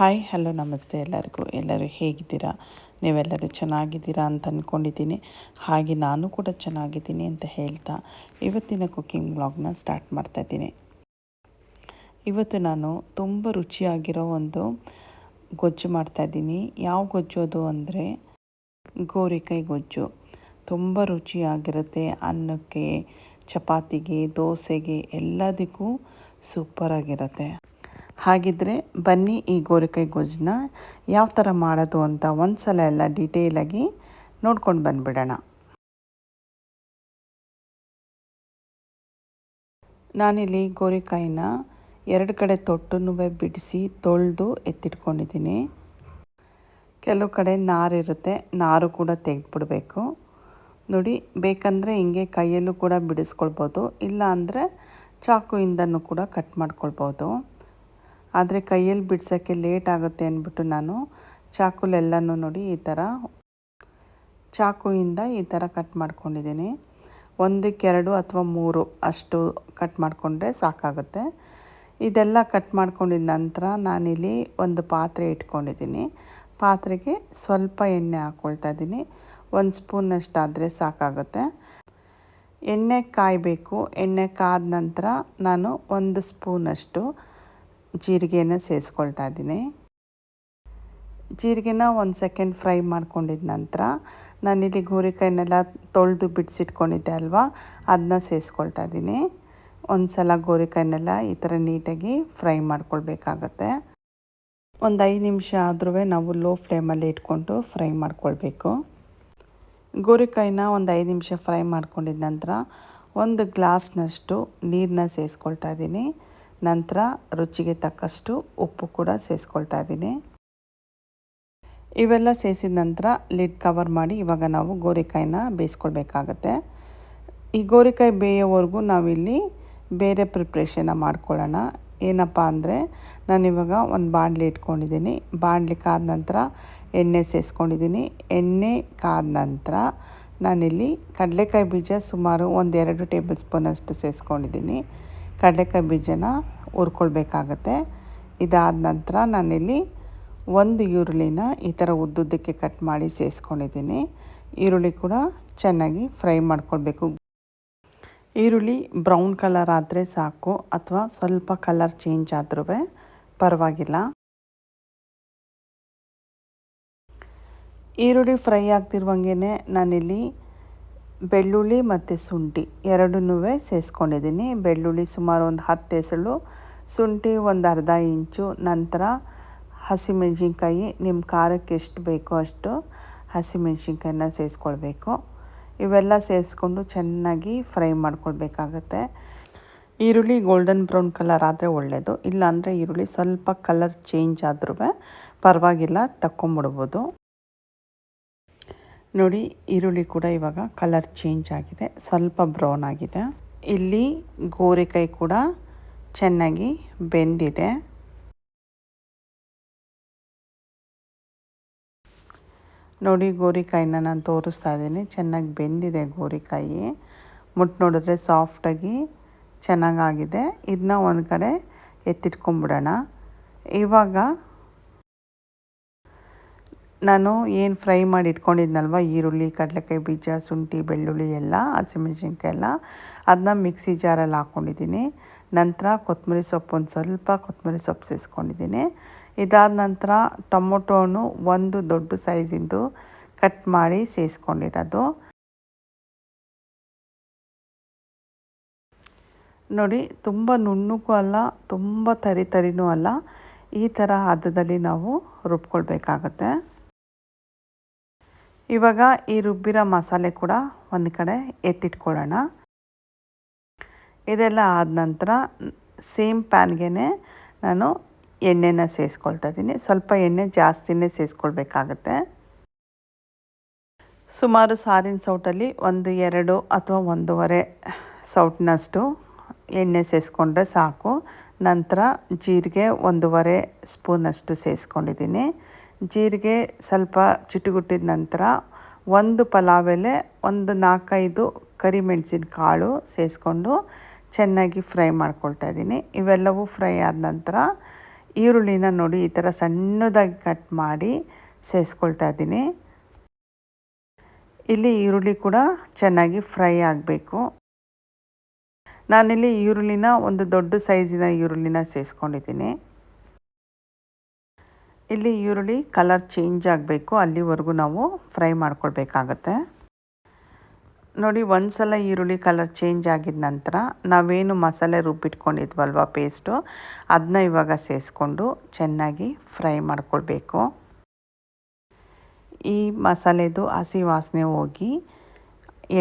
Hi hello ನಮಸ್ತೆ ಎಲ್ಲರಿಗೂ. ಎಲ್ಲರೂ ಹೇಗಿದ್ದೀರಾ? ನೀವೆಲ್ಲರೂ ಚೆನ್ನಾಗಿದ್ದೀರಾ ಅಂತ ಅಂದ್ಕೊಂಡಿದ್ದೀನಿ ಹಾಗೆ ನಾನು ಕೂಡ ಚೆನ್ನಾಗಿದ್ದೀನಿ ಅಂತ ಹೇಳ್ತಾ ಇವತ್ತಿನ ಕುಕ್ಕಿಂಗ್ ಬ್ಲಾಗ್ನ ಸ್ಟಾರ್ಟ್ ಮಾಡ್ತಾಯಿದ್ದೀನಿ ಇವತ್ತು ನಾನು ತುಂಬ ರುಚಿಯಾಗಿರೋ ಒಂದು ಗೊಜ್ಜು ಮಾಡ್ತಾಯಿದ್ದೀನಿ ಯಾವ ಗೊಜ್ಜು ಅದು ಅಂದರೆ ಗೋರಿಕಾಯಿ ಗೊಜ್ಜು. ತುಂಬ ರುಚಿಯಾಗಿರುತ್ತೆ ಅನ್ನಕ್ಕೆ, ಚಪಾತಿಗೆ, ದೋಸೆಗೆ ಎಲ್ಲದಕ್ಕೂ ಸೂಪರಾಗಿರುತ್ತೆ ಹಾಗಿದ್ದರೆ ಬನ್ನಿ ಈ ಗೋರಿಕಾಯಿ ಗೊಜ್ಜನ್ನ ಯಾವ ಥರ ಮಾಡೋದು ಅಂತ ಒಂದು ಸಲ ಎಲ್ಲ ಡೀಟೇಲಾಗಿ ನೋಡ್ಕೊಂಡು ಬಂದುಬಿಡೋಣ. ನಾನಿಲ್ಲಿ ಗೋರಿಕಾಯಿನ ಎರಡು ಕಡೆ ತೊಟ್ಟನ್ನು ಬಿಡಿಸಿ ತೊಳೆದು ಎತ್ತಿಟ್ಕೊಂಡಿದ್ದೀನಿ. ಕೆಲವು ಕಡೆ ನಾರಿರುತ್ತೆ ನಾರು ಕೂಡ ತೆಗೆದ್ಬಿಡಬೇಕು. ನೋಡಿ, ಬೇಕಂದರೆ ಹಿಂಗೆ ಕೈಯಲ್ಲೂ ಕೂಡ ಬಿಡಿಸ್ಕೊಳ್ಬೋದು, ಇಲ್ಲ ಅಂದರೆ ಚಾಕುಯಿಂದನೂ ಕೂಡ ಕಟ್ ಮಾಡ್ಕೊಳ್ಬೋದು. ಆದರೆ ಕೈಯಲ್ಲಿ ಬಿಡ್ಸೋಕ್ಕೆ ಲೇಟ್ ಆಗುತ್ತೆ ಅಂದ್ಬಿಟ್ಟು ನಾನು ಚಾಕುಲೆಲ್ಲನೂ ನೋಡಿ ಈ ಥರ ಚಾಕುಯಿಂದ ಈ ಥರ ಕಟ್ ಮಾಡ್ಕೊಂಡಿದ್ದೀನಿ. ಒಂದಕ್ಕೆ ಎರಡು ಅಥವಾ ಮೂರು ಅಷ್ಟು ಕಟ್ ಮಾಡಿಕೊಂಡ್ರೆ ಸಾಕಾಗುತ್ತೆ. ಇದೆಲ್ಲ ಕಟ್ ಮಾಡ್ಕೊಂಡಿದ ನಂತರ ನಾನಿಲ್ಲಿ ಒಂದು ಪಾತ್ರೆ ಇಟ್ಕೊಂಡಿದ್ದೀನಿ. ಪಾತ್ರೆಗೆ ಸ್ವಲ್ಪ ಎಣ್ಣೆ ಹಾಕ್ಕೊಳ್ತಾ ಇದ್ದೀನಿ. ಒಂದು ಸ್ಪೂನಷ್ಟಾದರೆ ಸಾಕಾಗುತ್ತೆ. ಎಣ್ಣೆ ಕಾಯಬೇಕು. ಎಣ್ಣೆ ಕಾದ ನಂತರ ನಾನು ಒಂದು ಸ್ಪೂನಷ್ಟು ಜೀರಿಗೆನ ಸೇರಿಸ್ಕೊಳ್ತಾ ಇದ್ದೀನಿ. ಜೀರಿಗೆನ ಒಂದು ಸೆಕೆಂಡ್ ಫ್ರೈ ಮಾಡ್ಕೊಂಡಿದ್ದ ನಂತರ ನಾನಿಲ್ಲಿ ಗೋರಿಕಾಯಿನೆಲ್ಲ ತೊಳೆದು ಬಿಡಿಸಿಟ್ಕೊಂಡಿದ್ದೆ ಅಲ್ವಾ? ಅದನ್ನ ಸೇರಿಸ್ಕೊಳ್ತಾ ಇದ್ದೀನಿ. ಒಂದು ಸಲ ಗೋರಿಕಾಯಿನೆಲ್ಲ ಈ ಥರ ನೀಟಾಗಿ ಫ್ರೈ ಮಾಡ್ಕೊಳ್ಬೇಕಾಗತ್ತೆ. ಒಂದು ಐದು ನಿಮಿಷ ಆದ್ರೂ ನಾವು ಲೋ ಫ್ಲೇಮಲ್ಲಿ ಇಟ್ಕೊಂಡು ಫ್ರೈ ಮಾಡ್ಕೊಳ್ಬೇಕು. ಗೋರಿಕಾಯಿನ ಒಂದು ಐದು ನಿಮಿಷ ಫ್ರೈ ಮಾಡ್ಕೊಂಡಿದ ನಂತರ ಒಂದು ಗ್ಲಾಸ್ನಷ್ಟು ನೀರನ್ನ ಸೇರಿಸ್ಕೊಳ್ತಾ ಇದ್ದೀನಿ. ನಂತರ ರುಚಿಗೆ ತಕ್ಕಷ್ಟು ಉಪ್ಪು ಕೂಡ ಸೇರಿಸ್ಕೊಳ್ತಾ ಇದ್ದೀನಿ. ಇವೆಲ್ಲ ಸೇರಿಸಿದ ನಂತರ ಲಿಡ್ ಕವರ್ ಮಾಡಿ ಇವಾಗ ನಾವು ಗೋರಿಕಾಯಿನ ಬೇಯಿಸ್ಕೊಳ್ಬೇಕಾಗತ್ತೆ. ಈ ಗೋರಿಕಾಯಿ ಬೇಯೋವರೆಗೂ ನಾವಿಲ್ಲಿ ಬೇರೆ ಪ್ರಿಪ್ರೇಷನ್ನ ಮಾಡ್ಕೊಳ್ಳೋಣ. ಏನಪ್ಪ ಅಂದರೆ ನಾನಿವಾಗ ಒಂದು ಬಾಣಲಿ ಇಟ್ಕೊಂಡಿದ್ದೀನಿ. ಬಾಣಲಿ ಕಾದ ನಂತರ ಎಣ್ಣೆ ಸೇರಿಸ್ಕೊಂಡಿದ್ದೀನಿ ಎಣ್ಣೆ ಕಾದ ನಂತರ ನಾನಿಲ್ಲಿ ಕಡಲೆಕಾಯಿ ಬೀಜ ಸುಮಾರು ಒಂದೆರಡು ಟೇಬಲ್ ಸ್ಪೂನಷ್ಟು ಸೇರಿಸ್ಕೊಂಡಿದ್ದೀನಿ ಕಡಲೆಕಾಯಿ ಬೀಜನ ಹುರ್ಕೊಳ್ಬೇಕಾಗತ್ತೆ. ಇದಾದ ನಂತರ ನಾನಿಲ್ಲಿ ಒಂದು ಈರುಳ್ಳಿನ ಈ ಥರ ಉದ್ದುದ್ದಕ್ಕೆ ಕಟ್ ಮಾಡಿ ಸೇರಿಸ್ಕೊಂಡಿದ್ದೀನಿ ಈರುಳ್ಳಿ ಕೂಡ ಚೆನ್ನಾಗಿ ಫ್ರೈ ಮಾಡ್ಕೊಳ್ಬೇಕು. ಈರುಳ್ಳಿ ಬ್ರೌನ್ ಕಲರ್ ಆದರೆ ಸಾಕು ಅಥವಾ ಸ್ವಲ್ಪ ಕಲರ್ ಚೇಂಜ್ ಆದ್ರೂ ಪರವಾಗಿಲ್ಲ. ಈರುಳ್ಳಿ ಫ್ರೈ ಆಗ್ತಿರುವಂಗೆ ನಾನಿಲ್ಲಿ ಬೆಳ್ಳುಳ್ಳಿ ಮತ್ತು ಶುಂಠಿ ಎರಡನ್ನೂ ಸೇರಿಸ್ಕೊಂಡಿದ್ದೀನಿ ಬೆಳ್ಳುಳ್ಳಿ ಸುಮಾರು ಒಂದು ಹತ್ತು ಎಸಳು ಶುಂಠಿ ಒಂದು ಅರ್ಧ ಇಂಚು, ನಂತರ ಹಸಿಮೆಣ್ಸಿನ್ಕಾಯಿ ನಿಮ್ಮ ಖಾರಕ್ಕೆ ಎಷ್ಟು ಬೇಕೋ ಅಷ್ಟು ಹಸಿಮೆಣ್ಸಿನ್ಕಾಯಿನ ಸೇರಿಸ್ಕೊಳ್ಬೇಕು ಇವೆಲ್ಲ ಸೇರಿಸ್ಕೊಂಡು ಚೆನ್ನಾಗಿ ಫ್ರೈ ಮಾಡ್ಕೊಳ್ಬೇಕಾಗತ್ತೆ. ಈರುಳ್ಳಿ ಗೋಲ್ಡನ್ ಬ್ರೌನ್ ಕಲರ್ ಆದರೆ ಒಳ್ಳೆಯದು ಇಲ್ಲಾಂದರೆ ಈರುಳ್ಳಿ ಸ್ವಲ್ಪ ಕಲರ್ ಚೇಂಜ್ ಆದ್ರೂ ಪರವಾಗಿಲ್ಲ, ತಕ್ಕೊಂಬಿಡ್ಬೋದು. ನೋಡಿ, ಈರುಳ್ಳಿ ಕೂಡ ಇವಾಗ ಕಲರ್ ಚೇಂಜ್ ಆಗಿದೆ, ಸ್ವಲ್ಪ ಬ್ರೌನ್ ಆಗಿದೆ. ಇಲ್ಲಿ ಗೋರಿಕಾಯಿ ಕೂಡ ಚೆನ್ನಾಗಿ ಬೆಂದಿದೆ. ನೋಡಿ ಗೋರಿಕಾಯಿನ ನಾನು ತೋರಿಸ್ತಾ ಇದ್ದೀನಿ, ಚೆನ್ನಾಗಿ ಬೆಂದಿದೆ ಗೋರಿಕಾಯಿ ಮುಟ್ಟು ನೋಡಿದ್ರೆ ಸಾಫ್ಟಾಗಿ ಚೆನ್ನಾಗಾಗಿದೆ. ಇದನ್ನ ಒಂದು ಕಡೆ ಎತ್ತಿಟ್ಕೊಂಬಿಡೋಣ ಇವಾಗ ನಾನು ಏನು ಫ್ರೈ ಮಾಡಿ ಇಟ್ಕೊಂಡಿದ್ನಲ್ವ? ಈರುಳ್ಳಿ, ಕಡಲೆಕಾಯಿ ಬೀಜ, ಶುಂಠಿ, ಬೆಳ್ಳುಳ್ಳಿ ಎಲ್ಲ, ಹಸಿಮೆಣ್ಸಿನ್ಕಾಯಿ ಎಲ್ಲ. ಅದನ್ನ ಮಿಕ್ಸಿ ಜಾರಲ್ಲಿ ಹಾಕ್ಕೊಂಡಿದ್ದೀನಿ ನಂತರ ಕೊತ್ತಂಬರಿ ಸೊಪ್ಪು ಒಂದು ಸ್ವಲ್ಪ ಕೊತ್ತಂಬರಿ ಸೊಪ್ಪು ಸೇರಿಸ್ಕೊಂಡಿದ್ದೀನಿ ಇದಾದ ನಂತರ ಟೊಮೊಟೋನು ಒಂದು ದೊಡ್ಡ ಸೈಜಿಂದು ಕಟ್ ಮಾಡಿ ಸೇರಿಸ್ಕೊಂಡಿರೋದು ನೋಡಿ, ತುಂಬ ನುಣ್ಣಗೂ ಅಲ್ಲ, ತುಂಬ ತರಿ ತರಿನೂ ಅಲ್ಲ. ಈ ಥರ ಹದದಲ್ಲಿ ನಾವು ರುಬ್ಕೊಳ್ಬೇಕಾಗತ್ತೆ. ಇವಾಗ ಈ ರುಬ್ಬಿರೋ ಮಸಾಲೆ ಕೂಡ ಒಂದು ಕಡೆ ಎತ್ತಿಟ್ಕೊಳ್ಳೋಣ. ಇದೆಲ್ಲ ಆದ ನಂತರ ಸೇಮ್ ಪ್ಯಾನ್ಗೆ ನಾನು ಎಣ್ಣೆನ ಸೇರಿಸ್ಕೊಳ್ತಾ ಇದ್ದೀನಿ. ಸ್ವಲ್ಪ ಎಣ್ಣೆ ಜಾಸ್ತಿನೇ ಸೇರಿಸ್ಕೊಳ್ಬೇಕಾಗತ್ತೆ ಸುಮಾರು ಸಾರಿನ ಸೌಟಲ್ಲಿ ಒಂದು ಎರಡು ಅಥವಾ ಒಂದೂವರೆ ಸೌಟ್ನಷ್ಟು ಎಣ್ಣೆ ಸೇರಿಸ್ಕೊಂಡ್ರೆ ಸಾಕು. ನಂತರ ಜೀರಿಗೆ ಒಂದೂವರೆ ಸ್ಪೂನಷ್ಟು ಸೇರಿಸ್ಕೊಂಡಿದ್ದೀನಿ ಜೀರಿಗೆ ಸ್ವಲ್ಪ ಚಿಟುಗುಟ್ಟಿದ ನಂತರ ಒಂದು ಪಲಾವ್ ಎಲೆ ಒಂದು ನಾಲ್ಕೈದು ಕರಿಮೆಣಸಿನ ಕಾಳು ಸೇರಿಸ್ಕೊಂಡು ಚೆನ್ನಾಗಿ ಫ್ರೈ ಮಾಡ್ಕೊಳ್ತಾ ಇದ್ದೀನಿ. ಇವೆಲ್ಲವೂ ಫ್ರೈ ಆದ ನಂತರ ಈರುಳ್ಳಿನ ನೋಡಿ ಈ ಥರ ಸಣ್ಣದಾಗಿ ಕಟ್ ಮಾಡಿ ಸೇರಿಸ್ಕೊಳ್ತಾ ಇದ್ದೀನಿ. ಇಲ್ಲಿ ಈರುಳ್ಳಿ ಕೂಡ ಚೆನ್ನಾಗಿ ಫ್ರೈ ಆಗಬೇಕು. ನಾನಿಲ್ಲಿ ಈರುಳ್ಳಿನ ಒಂದು ದೊಡ್ಡ ಸೈಜಿನ ಈರುಳ್ಳಿನ ಸೇರಿಸ್ಕೊಂಡಿದ್ದೀನಿ ಇಲ್ಲಿ ಈರುಳ್ಳಿ ಕಲರ್ ಚೇಂಜ್ ಆಗಬೇಕು. ಅಲ್ಲಿವರೆಗೂ ನಾವು ಫ್ರೈ ಮಾಡ್ಕೊಳ್ಬೇಕಾಗತ್ತೆ. ನೋಡಿ ಒಂದು ಸಲ ಈರುಳ್ಳಿ ಕಲರ್ ಚೇಂಜ್ ಆಗಿದ ನಂತರ ನಾವೇನು ಮಸಾಲೆ ರುಬ್ಬಿಟ್ಕೊಂಡಿದ್ವಲ್ವ ಪೇಸ್ಟು ಅದನ್ನ ಇವಾಗ ಸೇರಿಸ್ಕೊಂಡು ಚೆನ್ನಾಗಿ ಫ್ರೈ ಮಾಡ್ಕೊಳ್ಬೇಕು. ಈ ಮಸಾಲೆದು ಹಸಿ ವಾಸನೆ ಹೋಗಿ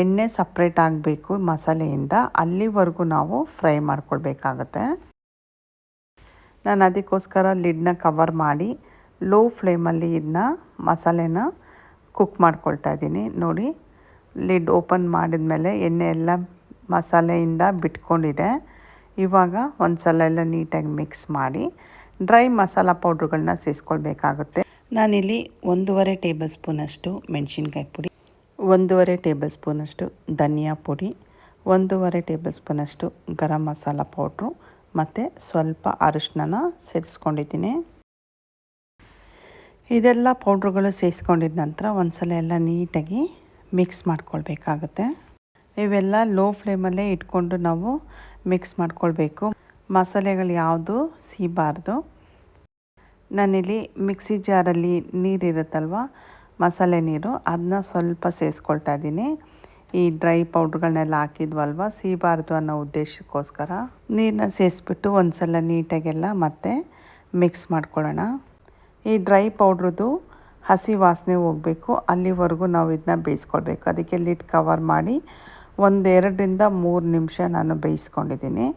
ಎಣ್ಣೆ ಸಪ್ರೇಟ್ ಆಗಬೇಕು ಮಸಾಲೆಯಿಂದ. ಅಲ್ಲಿವರೆಗೂ ನಾವು ಫ್ರೈ ಮಾಡ್ಕೊಳ್ಬೇಕಾಗತ್ತೆ. ನಾನು ಅದಕ್ಕೋಸ್ಕರ ಲಿಡ್ನ ಕವರ್ ಮಾಡಿ ಲೋ ಫ್ಲೇಮಲ್ಲಿ ಇದನ್ನ ಮಸಾಲೆನ ಕುಕ್ ಮಾಡ್ಕೊಳ್ತಾ ಇದ್ದೀನಿ. ನೋಡಿ, ಲಿಡ್ ಓಪನ್ ಮಾಡಿದ ಮೇಲೆ ಎಣ್ಣೆ ಎಲ್ಲ ಮಸಾಲೆಯಿಂದ ಬಿಟ್ಕೊಂಡಿದೆ. ಇವಾಗ ಒಂದು ಸಲ ಎಲ್ಲ ನೀಟಾಗಿ ಮಿಕ್ಸ್ ಮಾಡಿ ಡ್ರೈ ಮಸಾಲ ಪೌಡ್ರುಗಳನ್ನ ಸೇರಿಸ್ಕೊಳ್ಬೇಕಾಗುತ್ತೆ ನಾನಿಲ್ಲಿ ಒಂದೂವರೆ ಟೇಬಲ್ ಸ್ಪೂನಷ್ಟು ಮೆಣಸಿನ್ಕಾಯಿ ಪುಡಿ, ಒಂದೂವರೆ ಟೇಬಲ್ ಸ್ಪೂನಷ್ಟು ಧನಿಯಾ ಪುಡಿ, ಒಂದೂವರೆ ಟೇಬಲ್ ಸ್ಪೂನಷ್ಟು ಗರಂ ಮಸಾಲ ಪೌಡ್ರು ಮತ್ತು ಸ್ವಲ್ಪ ಅರಿಶಿನ ಸೇರಿಸ್ಕೊಂಡಿದ್ದೀನಿ. ಇದೆಲ್ಲ ಪೌಡ್ರುಗಳು ಸೇರಿಸ್ಕೊಂಡಿದ್ದ ನಂತರ ಒಂದ್ಸಲ ಎಲ್ಲ ನೀಟಾಗಿ ಮಿಕ್ಸ್ ಮಾಡ್ಕೊಳ್ಬೇಕಾಗತ್ತೆ. ಇವೆಲ್ಲ ಲೋ ಫ್ಲೇಮಲ್ಲೇ ಇಟ್ಕೊಂಡು ನಾವು ಮಿಕ್ಸ್ ಮಾಡ್ಕೊಳ್ಬೇಕು. ಮಸಾಲೆಗಳು ಯಾವುದು ಸೀಬಾರ್ದು. ನಾನಿಲ್ಲಿ ಮಿಕ್ಸಿ ಜಾರಲ್ಲಿ ನೀರಿರುತ್ತಲ್ವ, ಮಸಾಲೆ ನೀರು ಅದನ್ನ ಸ್ವಲ್ಪ ಸೇರಿಸ್ಕೊಳ್ತಾ ಇದ್ದೀನಿ. ಈ ಡ್ರೈ ಪೌಡ್ರ್ಗಳನ್ನೆಲ್ಲ ಹಾಕಿದ್ವಲ್ವ, ಸೀಬಾರ್ದು ಅನ್ನೋ ಉದ್ದೇಶಕ್ಕೋಸ್ಕರ. ನೀರನ್ನ ಸೇರಿಸ್ಬಿಟ್ಟು ಒಂದು ಸಲ ನೀಟಾಗೆಲ್ಲ ಮತ್ತೆ ಮಿಕ್ಸ್ ಮಾಡ್ಕೊಳ್ಳೋಣ. ಈ ಡ್ರೈ ಪೌಡ್ರದ್ದು ಹಸಿ ವಾಸನೆ ಹೋಗಬೇಕು. ಅಲ್ಲಿವರೆಗೂ ನಾವು ಇದನ್ನ ಬೇಯಿಸ್ಕೊಳ್ಬೇಕು ಅದಕ್ಕೆ ಲಿಡ್ ಕವರ್ ಮಾಡಿ ಒಂದೆರಡರಿಂದ ಮೂರು ನಿಮಿಷ ನಾನು ಬೇಯಿಸ್ಕೊಂಡಿದ್ದೀನಿ.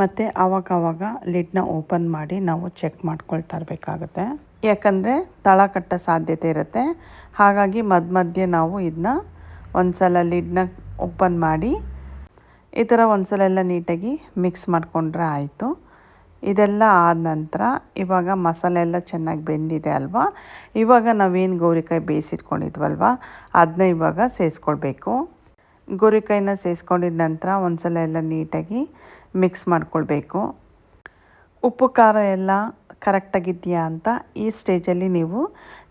ಮತ್ತು ಆವಾಗವಾಗ ಲಿಡ್ನ ಓಪನ್ ಮಾಡಿ ನಾವು ಚೆಕ್ ಮಾಡ್ಕೊಳ್ತಾ ಇರಬೇಕಾಗತ್ತೆ. ಯಾಕಂದರೆ ತಳ ಕಟ್ಟೋ ಸಾಧ್ಯತೆ ಇರುತ್ತೆ. ಹಾಗಾಗಿ ಮಧ್ಯ ಮಧ್ಯೆ ನಾವು ಇದನ್ನ ಒಂದು ಸಲ ಲಿಡ್ನ ಓಪನ್ ಮಾಡಿ ಈ ಥರ ಒಂದು ಸಲ ಎಲ್ಲ ನೀಟಾಗಿ ಮಿಕ್ಸ್ ಮಾಡಿಕೊಂಡ್ರೆ ಆಯಿತು. ಇದೆಲ್ಲ ಆದ ನಂತರ ಇವಾಗ ಮಸಾಲೆ ಎಲ್ಲ ಚೆನ್ನಾಗಿ ಬೆಂದಿದೆ ಅಲ್ವಾ? ಇವಾಗ ನಾವೇನು ಗೋರಿಕಾಯಿ ಬೇಯಿಸಿಟ್ಕೊಂಡಿದ್ವಲ್ವ? ಅದನ್ನ ಇವಾಗ ಸೇರಿಸ್ಕೊಳ್ಬೇಕು ಗೋರಿಕಾಯಿನ ಸೇರಿಸ್ಕೊಂಡಿದ ನಂತರ ಒಂದು ಸಲ ಎಲ್ಲ ನೀಟಾಗಿ ಮಿಕ್ಸ್ ಮಾಡ್ಕೊಳ್ಬೇಕು. ಉಪ್ಪು, ಖಾರ ಎಲ್ಲ ಕರೆಕ್ಟಾಗಿದೆಯಾ ಅಂತ ಈ ಸ್ಟೇಜಲ್ಲಿ ನೀವು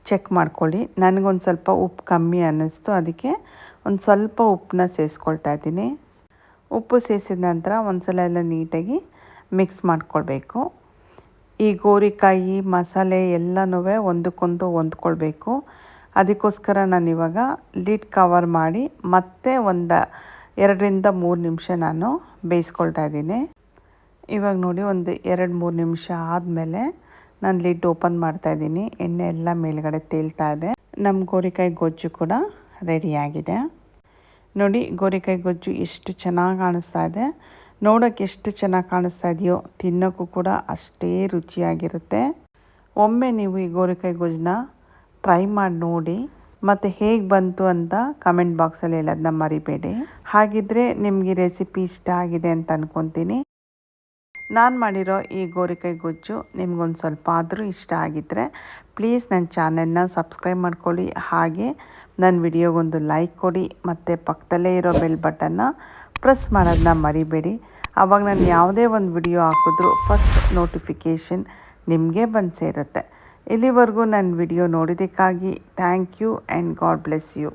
ಚೆಕ್ ಮಾಡ್ಕೊಳ್ಳಿ. ನನಗೊಂದು ಸ್ವಲ್ಪ ಉಪ್ಪು ಕಮ್ಮಿ ಅನ್ನಿಸ್ತು, ಅದಕ್ಕೆ ಒಂದು ಸ್ವಲ್ಪ ಉಪ್ಪನ್ನ ಸೇರಿಸ್ಕೊಳ್ತಾ ಇದ್ದೀನಿ. ಉಪ್ಪು ಸೇರಿಸಿದ ನಂತರ ಒಂದು ಸಲ ಎಲ್ಲ ನೀಟಾಗಿ ಮಿಕ್ಸ್ ಮಾಡ್ಕೊಳ್ಬೇಕು. ಈ ಗೋರಿಕಾಯಿ, ಮಸಾಲೆ ಎಲ್ಲನೂ ಒಂದಕ್ಕೊಂದು ಹೊಂದ್ಕೊಳ್ಬೇಕು. ಅದಕ್ಕೋಸ್ಕರ ನಾನು ಇವಾಗ ಲಿಡ್ ಕವರ್ ಮಾಡಿ ಮತ್ತೆ ಒಂದು ಎರಡರಿಂದ ಮೂರು ನಿಮಿಷ ನಾನು ಬೇಯಿಸ್ಕೊಳ್ತಾ ಇದ್ದೀನಿ. ಇವಾಗ ನೋಡಿ ಒಂದು ಎರಡು ಮೂರು ನಿಮಿಷ ಆದಮೇಲೆ ನಾನು ಲಿಡ್ ಓಪನ್ ಮಾಡ್ತಾ ಇದ್ದೀನಿ. ಎಣ್ಣೆ ಎಲ್ಲ ಮೇಲ್ಗಡೆ ತೇಲ್ತಾ ಇದೆ. ನಮ್ಮ ಗೋರಿಕಾಯಿ ಗೊಜ್ಜು ಕೂಡ ರೆಡಿಯಾಗಿದೆ ನೋಡಿ ಗೋರಿಕಾಯಿ ಗೊಜ್ಜು ಎಷ್ಟು ಚೆನ್ನಾಗಿ ಕಾಣಿಸ್ತಾ ಇದೆ. ನೋಡೋಕ್ಕೆ ಎಷ್ಟು ಚೆನ್ನಾಗಿ ಕಾಣಿಸ್ತಾ ಇದೆಯೋ ತಿನ್ನೋಕ್ಕೂ ಕೂಡ ಅಷ್ಟೇ ರುಚಿಯಾಗಿರುತ್ತೆ. ಒಮ್ಮೆ ನೀವು ಈ ಗೋರಿಕಾಯಿ ಗೊಜ್ಜನ್ನ ಟ್ರೈ ಮಾಡಿ ನೋಡಿ. ಮತ್ತು ಹೇಗೆ ಬಂತು ಅಂತ ಕಮೆಂಟ್ ಬಾಕ್ಸಲ್ಲಿ ಹೇಳೋದನ್ನ ಮರಿಬೇಡಿ. ಹಾಗಿದ್ರೆ ನಿಮಗೆ ರೆಸಿಪಿ ಇಷ್ಟ ಆಗಿದೆ ಅಂತ ಅಂದ್ಕೊತೀನಿ ನಾನು ಮಾಡಿರೋ ಈ ಗೋರಿಕಾಯಿ ಗೊಜ್ಜು ನಿಮ್ಗೊಂದು ಸ್ವಲ್ಪ ಆದರೂ ಇಷ್ಟ ಆಗಿದ್ದರೆ ಪ್ಲೀಸ್ ನನ್ನ ಚಾನೆಲ್ನ ಸಬ್ಸ್ಕ್ರೈಬ್ ಮಾಡ್ಕೊಳ್ಳಿ. ಹಾಗೆ ನನ್ನ ವಿಡಿಯೋಗೊಂದು ಲೈಕ್ ಕೊಡಿ. ಮತ್ತು ಪಕ್ಕದಲ್ಲೇ ಇರೋ ಬೆಲ್ ಬಟನ್ನ ಪ್ರೆಸ್ ಮಾಡೋದನ್ನ ಮರಿಬೇಡಿ. ಆವಾಗ ನಾನು ಯಾವುದೇ ಒಂದು ವಿಡಿಯೋ ಹಾಕಿದ್ರೂ ಫಸ್ಟ್ ನೋಟಿಫಿಕೇಷನ್ ನಿಮಗೆ ಬಂದು ಸೇರುತ್ತೆ. ಇಲ್ಲಿವರೆಗೂ ನನ್ನ video ನೋಡಿದ್ದಕ್ಕಾಗಿ thank you and God bless you